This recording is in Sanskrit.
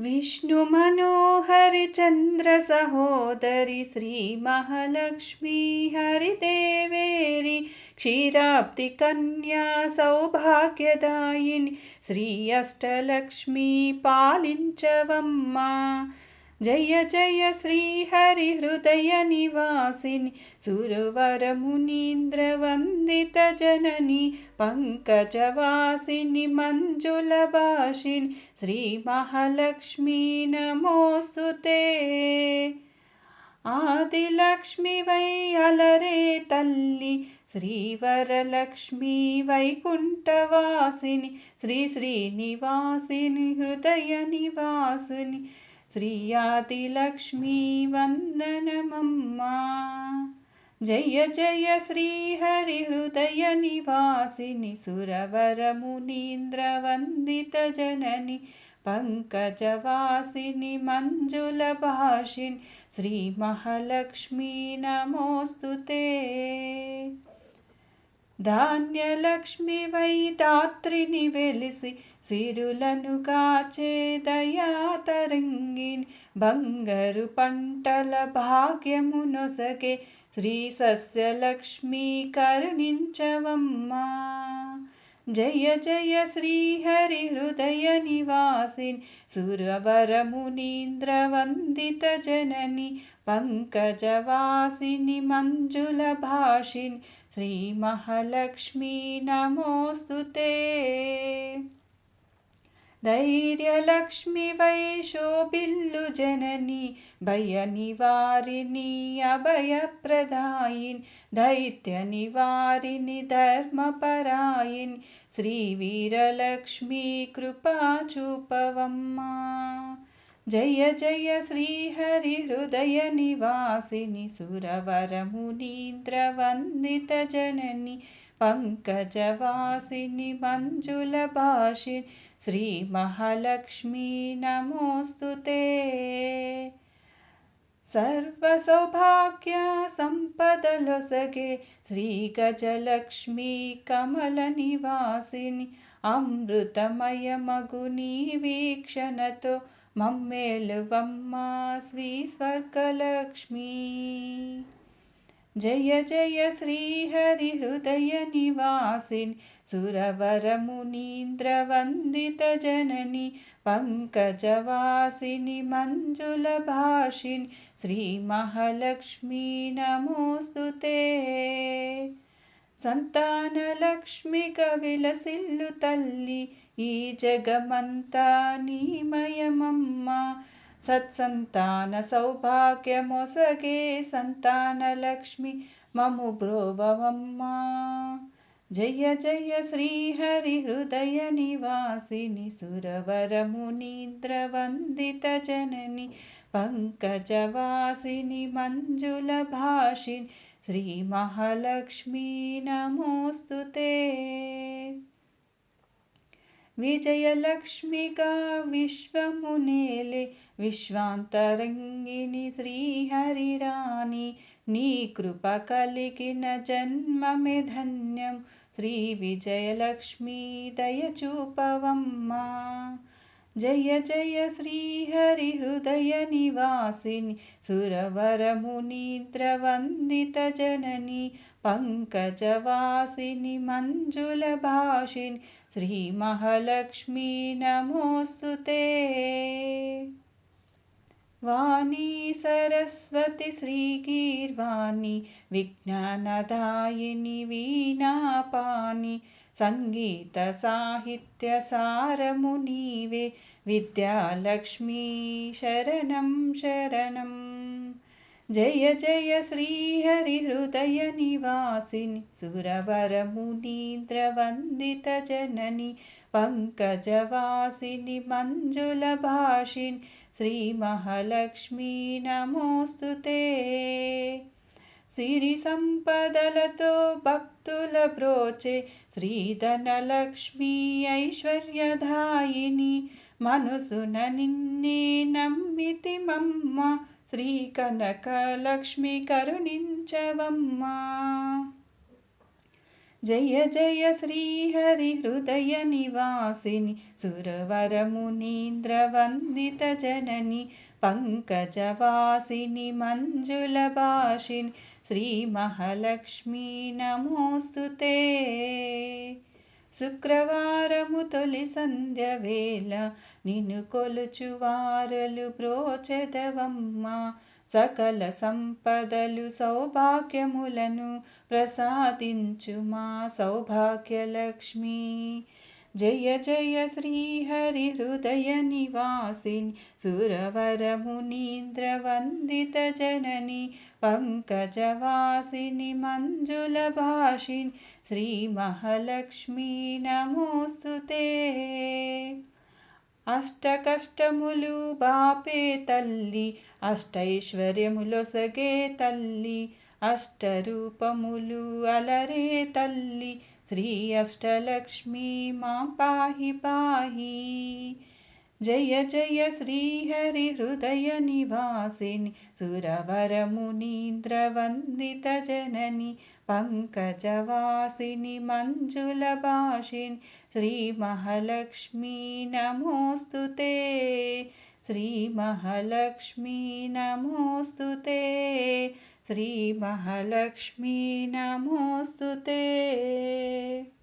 विष्णुमनोहरिचन्द्रसहोदरि श्रीमहालक्ष्मी हरिदेवेरि क्षीराब्धिकन्या सौभाग्यदायिनि श्री अष्टलक्ष्मी पालिञ्चवम्मा जय जय श्रीहरिहृदयनिवासिनि सुरवरमुनीन्द्रवन्दितजननि पङ्कजवासिनि मञ्जुलभाषिनि श्रीमहालक्ष्मी नमोऽस्तु ते। आदिलक्ष्मी वै अलरे तल्लि श्रीवरलक्ष्मी वैकुण्ठवासिनि श्रीश्रीनिवासिनि हृदयनिवासिनि श्रियादिलक्ष्मी वन्दनमम्मा जय जय श्रीहरिहृदयनिवासिनि सुरवरमुनीन्द्रवन्दितजननि पङ्कजवासिनि मञ्जुलभाषिनि श्रीमहालक्ष्मी नमोऽस्तु ते ధాన్యలక్ష్మి వై దాత్రిని వెలిసి సిరులను కాచే దయాతరంగిని బంగారు పంటల భాగ్యము నొసగే శ్రీ సస్యలక్ష్మి కరుణించవమ్మా జయ జయ శ్రీహరి హృదయ నివాసిని సురవరమునీంద్ర వందిత జనని పంకజవాసిని మంజుల భాషిని श्रीमहालक्ष्मी नमोऽस्तु ते। धैर्यलक्ष्मि वै शोभिल्लु जननी भयनिवारिणि अभयप्रदायिनि दैत्यनिवारिणि धर्मपरायिनि श्रीवीरलक्ष्मी कृपाचूपवम्मा जय जय श्रीहरिहृदयनिवासिनि सुरवरमुनीन्द्रवन्दितजननि पङ्कजवासिनि मञ्जुलभाषिनि श्रीमहालक्ष्मी नमोऽस्तु ते। सर्वसौभाग्यसम्पदलसगे श्रीगजलक्ष्मी कमलनिवासिनि अमृतमयमगुनी वीक्षणतो मम्मेलुवम्म स्वीस्वर्गलक्ष्मी जय जय श्रीहरिहृदयनिवासिनि सुरवरमुनीन्द्रवन्दितजननि पङ्कजवासिनि मञ्जुलभाषिनि श्रीमहालक्ष्मी नमोऽस्तु ते సంతానలక్ష్మిగా తల్లి ఈ జగమంతా నీమయమమ్మ सत्सन्तानसौभाग्यमोसगे सन्तानलक्ष्मि मम ब्रोवम्मा जय जय श्रीहरिहृदयनिवासिनि सुरवरमुनीन्द्रवन्दितजननि पङ्कजवासिनि मञ्जुलभाषिनि श्रीमहालक्ष्मी नमोऽस्तु ते। विजयलक्ष्मिका विश्वमुनेले विश्वान्तरङ्गिनि श्रीहरिराणि नीकृपकलिकिन जन्ममे धन्यं। श्रीविजयलक्ष्मी दयचूपवम्मा। जय जय श्रीहरिहृदयनिवासिनि सुरवरमुनीन्द्रवन्दितजननि पङ्कजवासिनि मञ्जुलभाषिनि श्रीमहालक्ष्मी नमोऽस्तु ते। वाणी सरस्वति श्रीगीर्वाणि विज्ञानदायिनि वीणापाणि सङ्गीतसाहित्यसारमुनिवे विद्यालक्ष्मी शरणं शरणं जय जय श्रीहरिहृदयनिवासिन् सुरवरमुनीन्द्रवन्दितजननि पङ्कजवासिनि मञ्जुलभाषिनि श्रीमहालक्ष्मी नमोऽस्तु ते। सिरिसम्पदलतो भक्तुलब्रोचे श्रीधनलक्ष्मी ऐश्वर्यधायिनि मनुसु ननिन्देनमिति मम्मा నమ్మితి మమ్మ శ్రీ కనకలక్ష్మి కరుణించవమ్మా जय जय श्रीहरिहृदयनिवासिनि सुरवरमुनीन्द्रवन्दितजननि पङ्कजवासिनि मञ्जुलभाषिनि श्रीमहालक्ष्मी नमोऽस्तु ते శుక్రవారము తొలి సంధ్య వేళ నిన్ను కొలుచువారలు ప్రోచెదవమ్మా. సకల సంపదలు సౌభాగ్యములను ప్రసాదించు మా సౌభాగ్యలక్ష్మి. జయ జయ శ్రీహరి హృదయ నివాసిని సురవరమునీంద్ర వందిత జనని పంకజవాసిని మంజుల భాషిని శ్రీమహాలక్ష్మీ నమోస్తు అష్టకష్టములు బాపే తల్లి అష్టైశ్వర్యములొసగే తల్లి అష్టరూపములు అలరే తల్లి श्री अष्टलक्ष्मी मां पाहि पाहि। जय जय श्रीहरिहृदयनिवासिन् सुरवरमुनीन्द्रवन्दितजननि पङ्कजवासिनि मञ्जुलभाषिनि श्रीमहालक्ष्मी नमोऽस्तु ते। श्रीमहालक्ष्मी नमोऽस्तु ते। श्रीमहालक्ष्मी महालक्ष्मी ते।